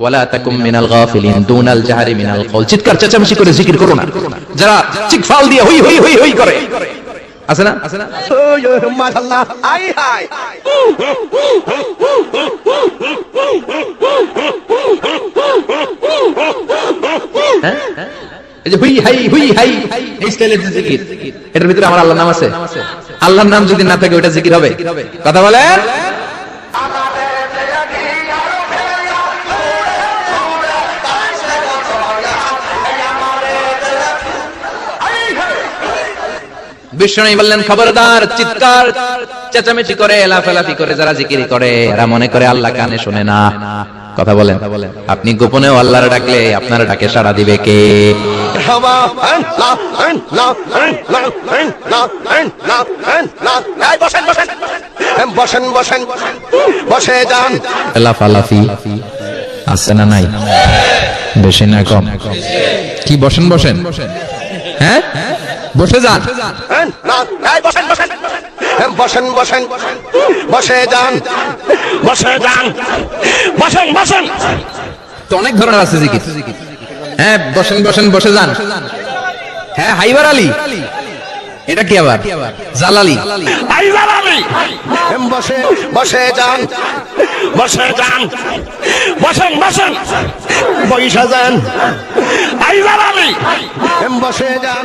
ওয়ালা তাকুম মিনাল গাফিলিন দুনাল জাহারি মিনাল কওল চিৎকার চেঁচামেচি করে জিকির করো না যারা চিকফাল দিয়ে হই হই হই হই করে আছে না আছে না মাশাআল্লাহ আই হাই হ্যাঁ? এই যে হুই হাই হুই হাই এই স্টাইলের যে জিকির এটার ভিতরে আমার আল্লাহর নাম আছে আল্লাহর নাম যদি না থাকে ওটা জিকির হবে কথা বলেন বিষ্ণু বললেন খবরদার চিৎকার চেঁচামেচি করে লাফালাফি করে যারা জিকিরি করে এরা মনে করে আল্লাহ কানে শোনে না। কথা বলেন। আপনি গোপনেও আল্লাহর ডাকলে আপনার ডাকে সাড়া দিবে কে? বসেন বসেন বসে যান। লাফালাফি আছে না নাই? বেশি না কম। কি বসেন বসেন? হ্যাঁ? বসে যান। এই বসেন বসেন। বসেন বসেন। বসে যান। বসে যান। বসেন বসেন। তো অনেক ধরনের আছে জিকির। হ্যাঁ বসেন বসেন বসে যান। হ্যাঁ হাইবার আলী। এটা কি আবার? জালালি আইজার আলী। বসে বসে যান। বসে যান। বসেন বসেন। বৈশা যান। আলী। বসে যান।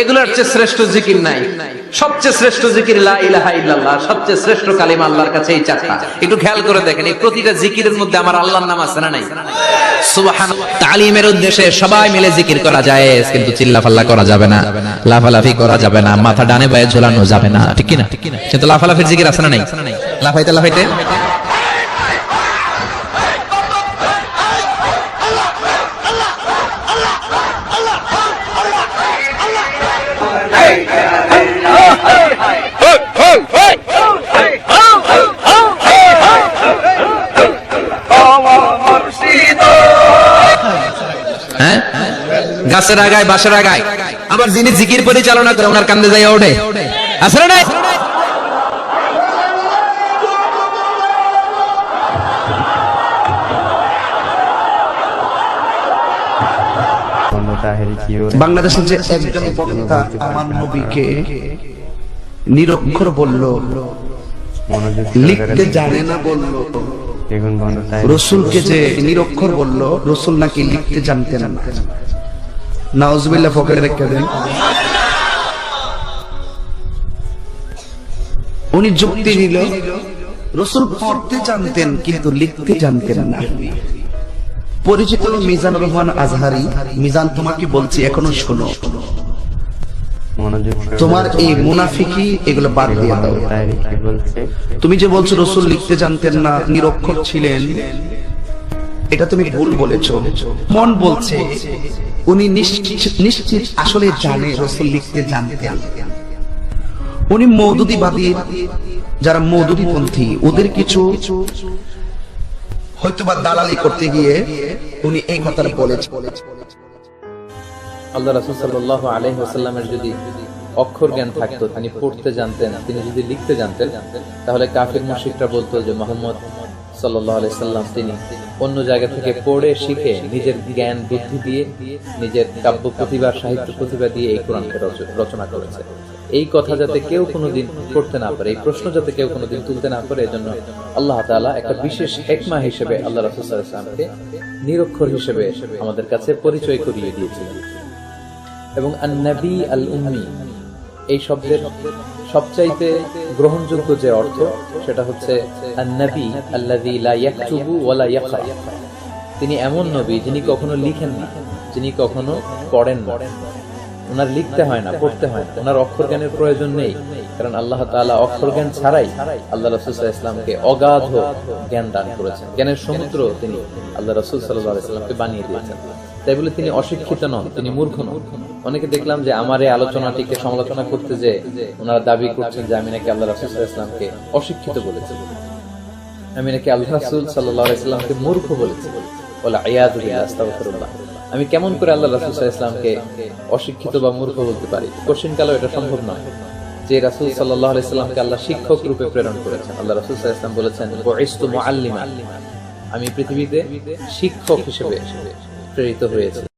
এগুলোর চেয়ে শ্রেষ্ঠ জিকির নাই। সবচেয়ে শ্রেষ্ঠ জিকির লা সবচেয়ে শ্রেষ্ঠ কালিমা আল্লাহর কাছে এই চারটা। একটু খেয়াল করে দেখেন, এই প্রতিটা জিকিরের মধ্যে আমার আল্লাহর নাম আছে না নাই? সবাই মিলে জিকির করা যায় কিন্তু করা যাবে না। লাফালাফি করা যাবে না, মাথা ডানে ঝোলানো যাবে না, ঠিক কি না কিন্তু লাফালাফির জিকির আছে না নাই? লাফাইতে লাফাইতে? গাছের আগায়, বাসের আগায়। আবার যিনি জিকির পরিচালনা করে, ওনার কান্দে যাই ওঠে। আসলে নাই? বাংলাদেশের যে একজন বক্তা আমার নবীকে নিরক্ষর বলল, লিখতে জানে না বলল, রসুলকে যে নিরক্ষর বলল, রসুল নাকি লিখতে জানতেন না। নাউজবিল্লা ফকের রেখে দেন। উনি যুক্তি নিল, রসুল পড়তে জানতেন, কিন্তু লিখতে জানতেন না। পরিচিত মিজানুর রহমান আজহারি, মিজান তোমাকে বলছি, এখনও শোনো। তোমার এই মুনাফিকি, এগুলো বাদ দিয়ে দাও। তুমি যে বলছো, রসুল লিখতে জানতেন না, নিরক্ষর ছিলেন। এটা তুমি ভুল বলেছ। মন বলছে। উনি নিশ্চিত আসলে জানে, রসুল লিখতে জানতেন। উনি মৌদুদিবাদীর যারা মৌদুদিপন্থী, ওদের কিছু দালালি করতে গিয়ে উনি এই আল্লাহ রাসুল সাল্লাহ যদি অক্ষর জ্ঞান থাকতো, তিনি পড়তে জানতেন, তিনি যদি লিখতে জানতেন, তাহলে কাফির মুশিকরা বলতো যে মোহাম্মদ সাল্লাহ তিনি অন্য জায়গা থেকে পড়ে শিখে নিজের জ্ঞান, বুদ্ধি দিয়ে নিজের কাব্য প্রতিভা, সাহিত্য প্রতিভা দিয়ে এই কোরআনকে রচনা করেছে। এই কথা যাতে কেউ কোনোদিন করতে না পারে, এই প্রশ্ন যাতে কেউ কোনোদিন তুলতে না পারে, এজন্য আল্লাহ তাআলা একটা বিশেষ হেকমা হিসেবে আল্লাহ রাসুল নিরক্ষর হিসেবে আমাদের কাছে পরিচয় করিয়ে দিয়েছিলেন। এবং আন্নাবি আল উম্মি এই শব্দের সবচাইতে গ্রহণযোগ্য যে অর্থ, সেটা হচ্ছে তিনি এমন নবী যিনি কখনো লিখেন না, যিনি কখনো পড়েন না। ওনার লিখতে হয় না, পড়তে হয় না। ওনার অক্ষর জ্ঞানের প্রয়োজন নেই, কারণ আল্লাহ তাআলা অক্ষর জ্ঞান ছাড়াই আল্লাহ রাসূল ইসলামকে অগাধ জ্ঞান দান করেছেন। জ্ঞানের সমুদ্র তিনি আল্লাহ রাসূল আলাইহি ইসলামকে বানিয়ে দিয়েছেন। তাই বলে তিনি অশিক্ষিত নন, তিনি মূর্খ নন। অনেকে দেখলাম যে আমার এই আলোচনাটিকে সমালোচনা করতে যে ওনারা দাবি করছেন যে আমি নাকি আল্লাহ রাসুল ইসলামকে অশিক্ষিত বলেছি আমি নাকি আল্লাহ রাসুল সাল্লাহ ইসলামকে মূর্খ বলেছি আমি কেমন করে আল্লাহ রাসুল ইসলামকে অশিক্ষিত বা মূর্খ বলতে পারি? কঠিন কালেও এটা সম্ভব নয়। যে রাসুল সাল্লাহ ইসলামকে আল্লাহ শিক্ষক রূপে প্রেরণ করেছেন, আল্লাহ রাসুল ইসলাম বলেছেন। আমি পৃথিবীতে শিক্ষক হিসেবে প্রেরিত হয়েছি।